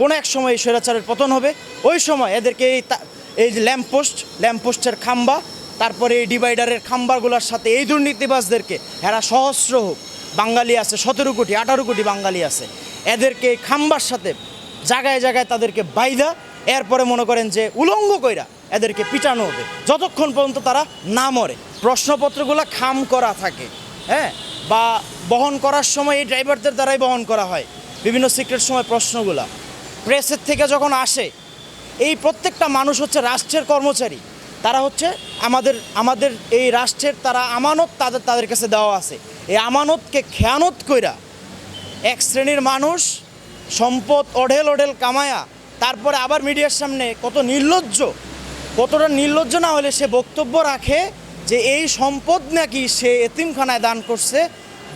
কোনো এক সময় এই স্বৈরাচারের পতন হবে, ওই সময় এদেরকে এই এই যে ল্যাম্পপোস্ট ল্যাম্পপোস্টের খাম্বা, তারপরে এই ডিভাইডারের খাম্বাগুলোর সাথে এই দুর্নীতিবাজদেরকে এরা সহস্র হোক, বাঙালি আছে, সতেরো কোটি, আঠারো কোটি বাঙালি আছে, এদেরকে এই খাম্বার সাথে জায়গায় জায়গায় তাদেরকে বাইদা এরপরে মনে করেন যে উলঙ্গ কইরা এদেরকে পিটানো হবে। যতক্ষণ পর্যন্ত তারা না মরে, প্রশ্নপত্রগুলো খাম করা থাকে হ্যাঁ? বা বহন করার সময় এই ড্রাইভারদের দ্বারাই বহন করা হয়। বিভিন্ন সিক্রেট সময় প্রশ্নগুলা। প্রেসের থেকে যখন আসে, এই প্রত্যেকটা মানুষ হচ্ছে রাষ্ট্রের কর্মচারী। তারা হচ্ছে আমাদের আমাদের এই রাষ্ট্রের তারা আমানত তাদের তাদের কাছে দেওয়া আছে। এই আমানতকে খেয়ানত কইরা এক শ্রেণির মানুষ সম্পদ অঢেল অঢেল কামায়া, তারপরে আবার মিডিয়ার সামনে কত নির্লজ্জ, কতটা নির্লজ্জ না হলে সে বক্তব্য রাখে যে এই সম্পদ নাকি সে এতিমখানায় দান করছে,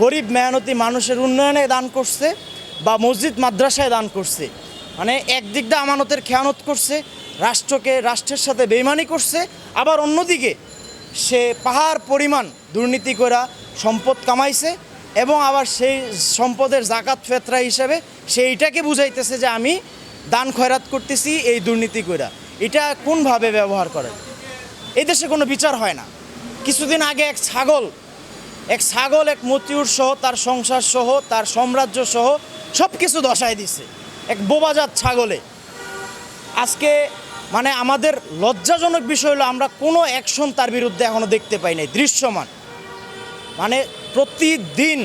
গরিব মেহনতি মানুষের উন্নয়নে দান করছে বা মসজিদ, মাদ্রাসায় দান করছে। মানে একদিক দিয়ে আমানতের খেয়ানত করছে, রাষ্ট্রকে, রাষ্ট্রের সাথে বেইমানি করছে, আবার অন্যদিকে সে পাহাড় পরিমাণ দুর্নীতি করা সম্পদ কামাইছে এবং আবার সেই সম্পদের জাকাত ফেতরা হিসেবে সেইটাকে বুঝাইতেছে যে আমি দান খয়রাত করতেছি এই দুর্নীতি করা এটা কোনভাবে ব্যবহার করে? এই দেশে কোনো বিচার হয় না। কিছুদিন আগে এক ছাগল এক ছাগল, এক মতিউর সহ তার সংসার সহ, তার সাম্রাজ্য সহ সব কিছু দশায় দিছে। এক বোবাজাত ছাগলে। আজকে মানে আমাদের লজ্জাজনক বিষয় হলো, আমরা কোনো অ্যাকশন তার বিরুদ্ধে এখনও দেখতে পাই নাই, দৃশ্যমান। মানে প্রতিদিন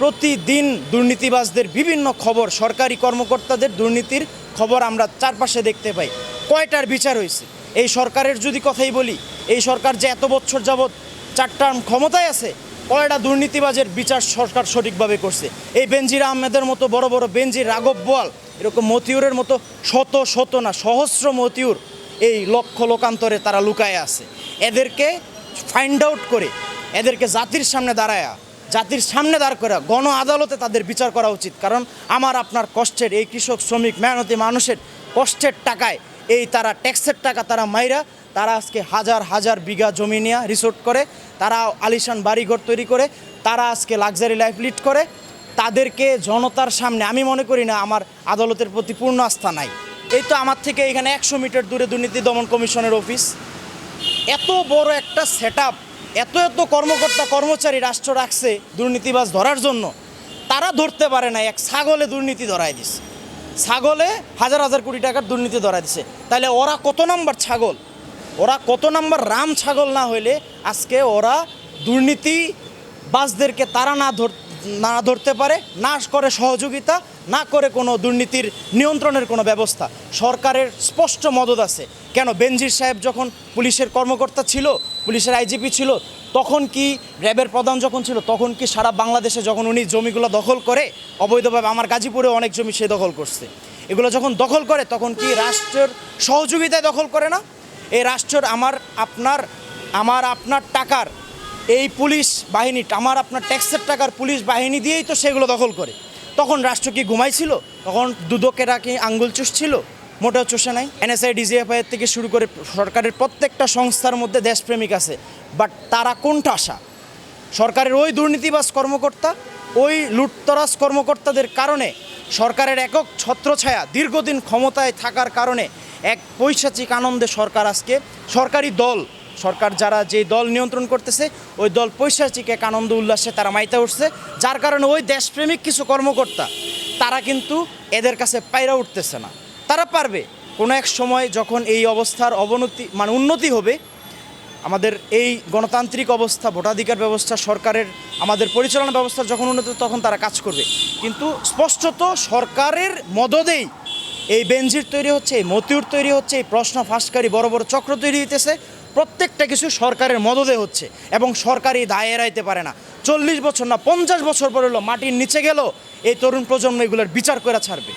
প্রতিদিন দুর্নীতিবাজদের বিভিন্ন খবর, সরকারি কর্মকর্তাদের দুর্নীতির খবর আমরা চারপাশে দেখতে পাই। কয়টার বিচার হয়েছে? এই সরকারের যদি কথাই বলি, এই সরকার যে এত বছর যাবৎ চার ক্ষমতায় আছে, কয়টা দুর্নীতিবাজের বিচার সরকার সঠিকভাবে করছে? এই বেনজির আহমেদের মতো বড় বড় বেনজির রাঘব বোয়াল এরকম মতিউরের মতো শত শত না, সহস্র মতিউর এই লক্ষ লোকান্তরে তারা লুকায় আছে। এদেরকে ফাইন্ড আউট করে, এদেরকে জাতির সামনে দাঁড়ায়া, জাতির সামনে দাঁড় করা, গণ আদালতে তাদের বিচার করা উচিত। কারণ আমার, আপনার কষ্টের এই কৃষক, শ্রমিক, মেহনতি মানুষের কষ্টের টাকায় এই তারা ট্যাক্সের টাকা তারা মাইরা, তারা আজকে হাজার হাজার বিঘা জমি নিয়ে রিসোর্ট করে, তারা আলিশান বাড়িঘর তৈরি করে, তারা আজকে লাক্সারি লাইফ লিড করে তাদেরকে জনতার সামনে, আমি মনে করি না আমার আদালতের প্রতি পূর্ণ আস্থা নাই। এই তো আমার থেকে এখানে একশো মিটার দূরে দুর্নীতি দমন কমিশনের অফিস। এত বড় একটা সেট এত এত কর্মকর্তা, কর্মচারী রাষ্ট্র রাখছে দুর্নীতিবাজ ধরার জন্য। তারা ধরতে পারে না, এক ছাগলে দুর্নীতি ধরায় দিছে। ছাগলে হাজার হাজার কোটি টাকার দুর্নীতি ধরায় দিছে। তাহলে ওরা কত নাম্বার ছাগল? ওরা কত নাম্বার রাম ছাগল না হইলে আজকে ওরা দুর্নীতি বাসদেরকে তারা না ধর না ধরতে পারে, না করে সহযোগিতা, না করে কোনো দুর্নীতির নিয়ন্ত্রণের কোনো ব্যবস্থা। সরকারের স্পষ্ট মদত আছে। কেন বেনজির সাহেব যখন পুলিশের কর্মকর্তা ছিল, পুলিশের আইজিপি ছিল, তখন কি র্যাবের প্রধান যখন ছিল, তখন কি সারা বাংলাদেশে যখন উনি জমিগুলো দখল করে, অবৈধভাবে আমার গাজীপুরে অনেক জমি সে দখল করছে। এগুলো যখন দখল করে, তখন কি রাষ্ট্রের সহযোগিতায় দখল করে না? এই রাষ্ট্রের আমার, আপনার আমার, আপনার টাকার এই পুলিশ বাহিনী, আমার আপনার ট্যাক্সের টাকার পুলিশ বাহিনী দিয়েই তো সেগুলো দখল করে। তখন রাষ্ট্র কি ঘুমাইছিল? তখন দুদকেরা কি আঙ্গুল চুষছিল? মোটেও চষে নাই। এনএসআই ডিজিএফআই এর থেকে শুরু করে সরকারের প্রত্যেকটা সংস্থার মধ্যে দেশপ্রেমিক আছে। বাট তারা কোনটা আশা? সরকারের ওই দুর্নীতিবাজ কর্মকর্তা, ওই লুটতরাজ কর্মকর্তাদের কারণে সরকারের একক ছত্রছায়া দীর্ঘদিন ক্ষমতায় থাকার কারণে এক পৈশাচিক আনন্দে সরকার আজকে সরকারি দল সরকার যারা যে দল নিয়ন্ত্রণ করতেছে, ওই দল পৈশাচিক এক আনন্দ উল্লাসে তারা মাইতে উঠছে, যার কারণে ওই দেশপ্রেমিক কিছু কর্মকর্তা, তারা কিন্তু এদের কাছে পায়রা উঠতেছে না। তারা পারবে। কোনো এক সময় যখন এই অবস্থার অবনতি মানে উন্নতি হবে, আমাদের এই গণতান্ত্রিক অবস্থা, ভোটাধিকার ব্যবস্থা, সরকারের, আমাদের পরিচালনা ব্যবস্থা যখন উন্নত তখন তারা কাজ করবে। কিন্তু স্পষ্টত সরকারের মদদেই এই বেঞ্জির তৈরি হচ্ছে, এই মতিউর তৈরি হচ্ছে, এই প্রশ্ন ফাঁসকারী বড় বড় চক্র তৈরি হইতেছে। প্রত্যেকটা কিছু সরকারের মদদে হচ্ছে এবং সরকারি দায় এড়াইতে পারে না। চল্লিশ বছর না, পঞ্চাশ বছর পর হলো মাটির নিচে গেল, এই তরুণ প্রজন্ম এগুলোর বিচার করে ছাড়বে।